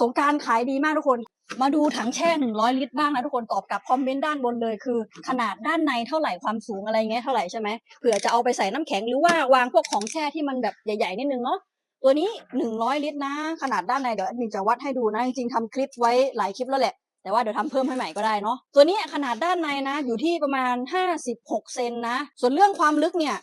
สงการขายดีมากทุกคน มาดูถังแช่หนึ่งร้อยลิตรบ้างนะทุกคนตอบกลับคอมเมนต์ด้านบนเลยคือ ขนาดด้านในเท่าไหร่ความสูงอะไรเงี้ยเท่าไหร่ใช่ไหมเผื่อจะเอาไปใส่น้ำแข็งหรือว่าวางพวกของแช่ที่มันแบบใหญ่ๆนิดนึงเนาะตัวนี้หนึ่งร้อยลิตรนะ ขนาดด้านในเดี๋ยวแอดมินจะวัดให้ดูนะจริงๆทำคลิปไว้หลายคลิปแล้วแหละแต่ว่าเดี๋ยวทำเพิ่มให้ใหม่ก็ได้เนาะตัวนี้ขนาดด้านในนะ อยู่ที่ประมาณห้าสิบหกเซนนะ ส่วนเรื่องความลึกเนี่ย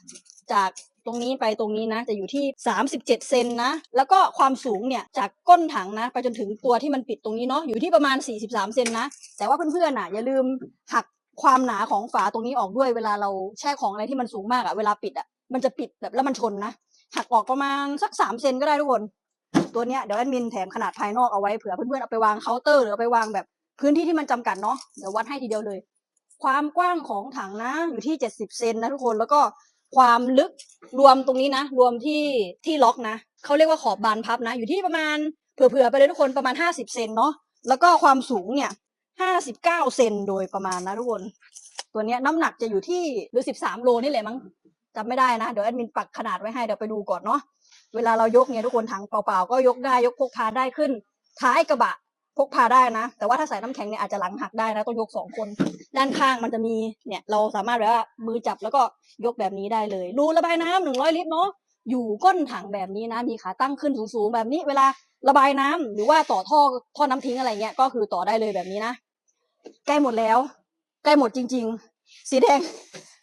จาก ตรงนี้ไปตรงนี้นะจะอยู่ที่ 37 เซนนะ แล้วก็ความสูงเนี่ยจากก้นถังนะ ไปจนถึงตัวที่มันปิดตรงนี้เนาะอยู่ที่ประมาณ 43 เซนนะ แต่ว่าเพื่อนๆอะอย่าลืมหักความหนาของฝาตรงนี้ออกด้วยเวลาเราแช่ของอะไรที่มันสูงมากอะเวลาปิดอะมันจะปิดแบบแล้วมันชนนะหักออกประมาณสัก3เซนก็ได้ทุกคน ตัวเนี้ยเดี๋ยวแอดมินแถมขนาดภายนอกเอาไว้เผื่อเพื่อนๆเอาไปวางเคาน์เตอร์หรือไปวางแบบพื้นที่ที่มันจำกัดเนาะเดี๋ยววัดให้ทีเดียวเลย ความกว้างของถังนะอยู่ที่70เซนนะทุกคนแล้วก็ ความลึกรวมตรงนี้นะ รวมที่ที่ล็อกนะเขาเรียกว่าขอบบานพับนะ อยู่ที่ประมาณเผื่อๆไปเลยทุกคนประมาณ 50 เซนเนาะแล้วก็ความสูงเนี่ย59เซนโดยประมาณนะทุกคน ตัวเนี้ยน้ำหนักจะอยู่ที่หรือ 13 โลนี่แหละมั้งจำไม่ได้นะ เดี๋ยวแอดมินปักขนาดไว้ให้เดี๋ยวไปดูก่อนเนาะเวลาเรายกเนี่ยทุกคนถังเปล่าๆก็ยกได้ยกพกพาได้ขึ้นท้ายกระบะ พกพาได้นะ แต่ว่าถ้าใส่น้ำแข็งเนี่ยอาจจะหลังหักได้นะต้องยกสองคน ด้านข้างมันจะมีเนี่ย เราสามารถแบบว่ามือจับแล้วก็ยกแบบนี้ได้เลยรูระบายน้ำหนึ่งร้อยลิตรเนาะอยู่ก้นถังแบบนี้นะมีขาตั้งขึ้นสูงๆแบบนี้เวลาระบายน้ำหรือว่าต่อท่อท่อน้ำทิ้งอะไรเงี้ยก็คือต่อได้เลยแบบนี้นะใกล้หมดแล้ว ใกล้หมดจริง ๆ สีแดง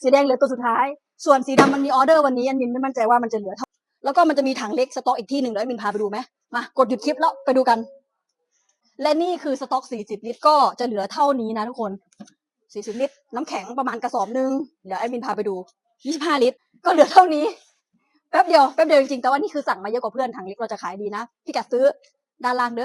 สีแดงเหลือตัวสุดท้าย ส่วนสีดำมันมีออเดอร์วันนี้อันมินไม่มั่นใจว่ามันจะเหลือเท่าแล้วก็มันจะมีถังเล็กสต็อกอีกที่หนึ่งเดี๋ยวอันมินพาไปดูไหมมากดหยุดคลิปแล้วไปดูกัน และนี่คือสต็อก 40 ลิตร ก็จะเหลือเท่านี้นะทุกคน 40 ลิตร น้ำแข็งประมาณกระสอบนึง เดี๋ยวแอดมินพาไปดู 25 ลิตร ก็เหลือเท่านี้ แป๊บเดียว แป๊บเดียวจริงๆ แต่ว่านี่คือสั่งมาเยอะกว่าเพื่อนถังเล็กเราจะขายดีนะ พี่กัดซื้อด้านล่างเด้อ